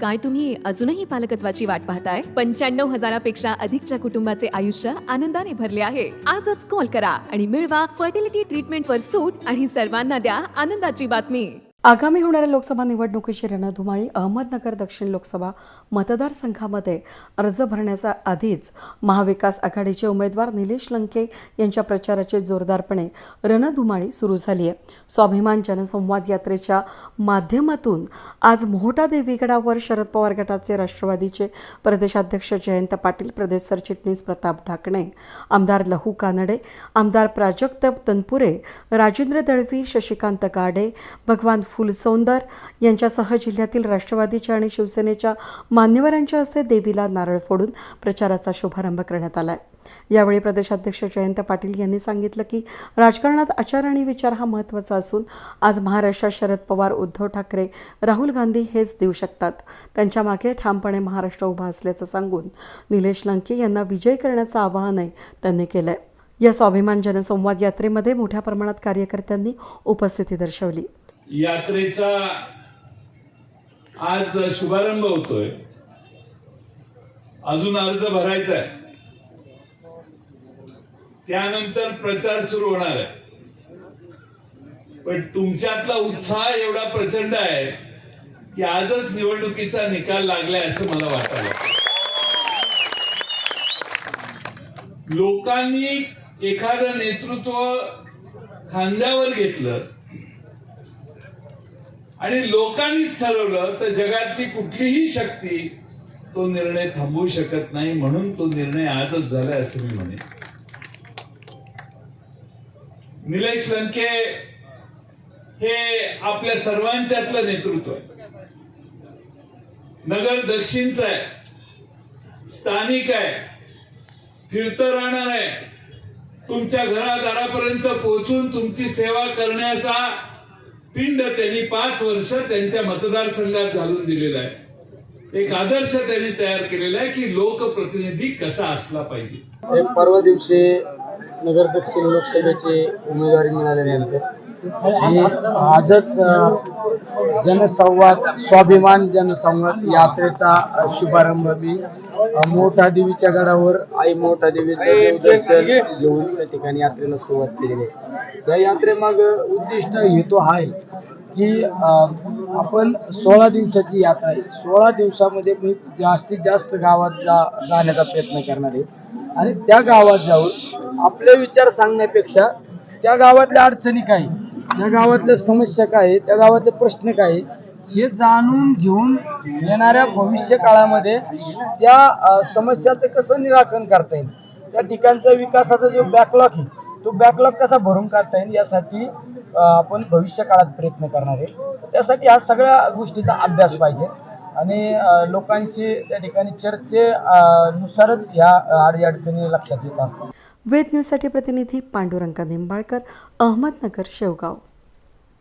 काय तुम्ही अजूनही पालकत्वाची वाट पाहताय? पंच्याण्णव हजारापेक्षा अधिकच्या कुटुंबाचे आयुष्य आनंदाने भरले आहे. आजच कॉल करा आणि मिळवा फर्टिलिटी ट्रीटमेंटवर सूट आणि सर्वांना द्या आनंदाची बातमी. आगामी होणाऱ्या लोकसभा निवडणुकीची रणधुमाळी अहमदनगर दक्षिण लोकसभा मतदारसंघामध्ये अर्ज भरण्याचा आधीच महाविकास आघाडीचे उमेदवार निलेश लंके यांच्या प्रचाराची जोरदारपणे रणधुमाळी सुरू झाली आहे. स्वाभिमान जनसंवाद यात्रेच्या माध्यमातून आज मोहटा देवीगडावर शरद पवार गटाचे राष्ट्रवादीचे प्रदेशाध्यक्ष जयंत पाटील प्रदेश सरचिटणीस प्रताप ढाकणे आमदार लहू कानडे आमदार प्राजक्त तनपुरे राजेंद्र दळवी शशिकांत गाडे भगवान फुलसौंदर यांच्यासह जिल्ह्यातील राष्ट्रवादीच्या आणि शिवसेनेच्या मान्यवरांच्या हस्ते देवीला नारळ फोडून प्रचाराचा शुभारंभ करण्यात आला आहे यावेळी प्रदेशाध्यक्ष जयंत पाटील यांनी सांगितलं की राजकारणात आचार आणि विचार हा महत्त्वाचा असून आज महाराष्ट्रात शरद पवार उद्धव ठाकरे राहुल गांधी हेच देऊ शकतात. त्यांच्या मागे ठामपणे महाराष्ट्र उभा असल्याचं सांगून निलेश लंके यांना विजय करण्याचं आवाहनही त्यांनी केलंय. या स्वाभिमान जनसंवाद यात्रेमध्ये मोठ्या प्रमाणात कार्यकर्त्यांनी उपस्थिती दर्शवली. यात्रेचा आज शुभारंभ होतोय. अजून अर्ज भरायचा आहे. त्यानंतर प्रचार सुरू होणार आहे. पण तुमच्यातला उत्साह एवढा प्रचंड आहे की आजच निवडणुकीचा निकाल लागलाय असं मला वाटायला लोकांनी एखादं नेतृत्व खांद्यावर घेतलं आणि लोकांनीच ठरवलं तर जगातली कुठलीही शक्ती तो निर्णय थांबवू शकत नाही म्हणून तो निर्णय आजच झालाय असं मी म्हणे निलेश लंके हे आपल्या सर्वांच्यातलं नेतृत्व आहे. नगर दक्षिणचं आहे. स्थानिक आहे. फिरतं राहणार आहे. तुमच्या घरादारापर्यंत पोहोचून तुमची सेवा करण्याचा पिंड त्यांनी पाच वर्ष त्यांच्या मतदारसंघात घालून दिलेला आहे. एक आदर्श त्यांनी तयार केलेला आहे की लोकप्रतिनिधी कसा असला पाहिजे. एक परवा दिवशी नगर दक्षिण लोकसभेची उमेदवारी मिळाल्यानंतर आजच जनसंवाद स्वाभिमान जनसंवाद यात्रेचा शुभारंभ मी मोठा देवीच्या गडावर आई मोठा देवीचं देवदर्शन घेऊन त्या ठिकाणी यात्रेला सुरुवात केलेली आहे. त्या यात्रेमाग उद्दिष्ट हेतू हा आहे की आपण सोळा दिवसाची यात्रा आहे. सोळा दिवसामध्ये मी जास्तीत जास्त गावात जा जाण्याचा प्रयत्न करणार आहे. आणि त्या गावात जाऊन आपले विचार सांगण्यापेक्षा त्या गावातल्या अडचणी काय? त्या गावातल्या समस्या काय? त्या गावातले प्रश्न काय? हे जाणून घेऊन येणाऱ्या भविष्य काळामध्ये त्या समस्याचं कसं निराकरण करता येईल? त्या ठिकाणचा विकासाचा जो बॅकलॉग आहे तो बॅकलॉग कसा भरून काढता येईल यासाठी आपण भविष्य काळात प्रयत्न करणार आहे. त्यासाठी ह्या सगळ्या गोष्टीचा अभ्यास पाहिजे. आणि लोकांशी त्या ठिकाणी चर्चे नुसारच ह्या अडीअडचणी लक्षात येत असतात. वेद न्यूजसाठी प्रतिनिधी पांडुरंग निंबाळकर अहमदनगर शेवगाव.